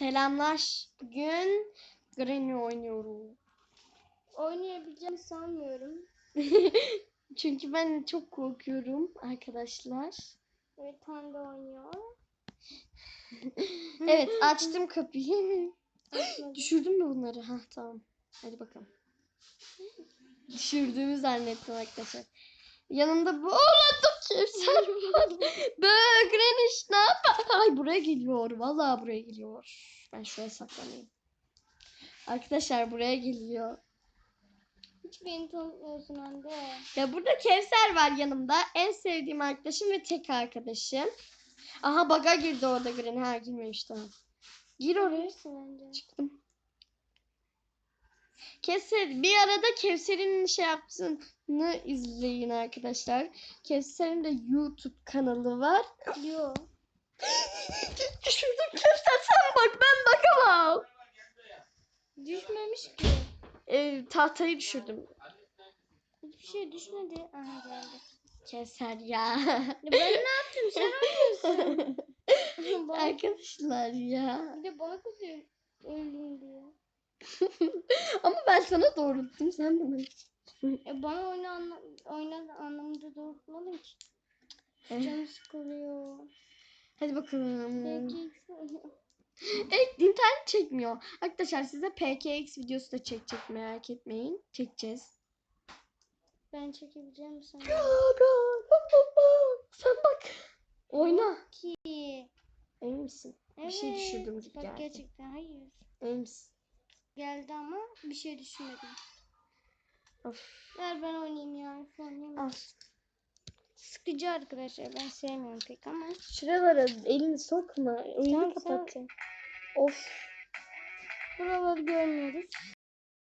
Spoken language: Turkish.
Selamlar. Bugün Granny oynuyorum. Oynayabileceğimi sanmıyorum. Çünkü ben çok korkuyorum arkadaşlar. Evet Hande oynuyor. Evet açtım kapıyı. Düşürdün mü bunları? Ha tamam. Hadi bakalım. Düşürdüğümü zannettim arkadaşlar. Yanında bu oğlan Kevser var. Böyle Greenwich ne? Ay buraya geliyor. Vallahi buraya geliyor. Ben şuraya saklanayım. Arkadaşlar buraya geliyor. Hiç beni tanıtmıyorsun Hande. Ya burada Kevser var yanımda. En sevdiğim arkadaşım ve tek arkadaşım. Aha baga girdi orada Gren. Ha girmemiş tamam. Gir oraya. Çıktım. Kevser bir arada Kevser'in şey yaptığını izleyin arkadaşlar. Kevser'in de YouTube kanalı var. Yo. Düşürdüm Kevser sen bak ben bakamam. Düşmemiş ki. Ee, tahtayı düşürdüm. Hiçbir şey düşmedi. Aha geldi. Kevser ya. Ben ne yaptım? Sen bana, arkadaşlar ya. bir de bana kızıyor. Öldüm diye. Ama ben sana doğrulttum sen bana. E bana oyna anla oyna anlamında doğrultmadın ki. Canım sıkılıyor. Hadi bakalım. PKX. Evet internet çekmiyor. Arkadaşlar size PKX videosu da çekecek merak etmeyin. Çekeceğiz. Ben çekebileceğim sana? Sen bak. Oyna. Ki. Emin misin? Evet. Bir şey düşürdüm gibi Bak geldi. gerçekten hayır. Emin misin? Geldi ama bir şey düşünmedim. Of. Ver ben oynayayım ya. Oynayayım. Al. Sıkıcı arkadaşlar. Ben sevmiyorum pek ama. Şuralara elini sokma. Oyunu Tamam, sen- Of. Buraları görmüyoruz.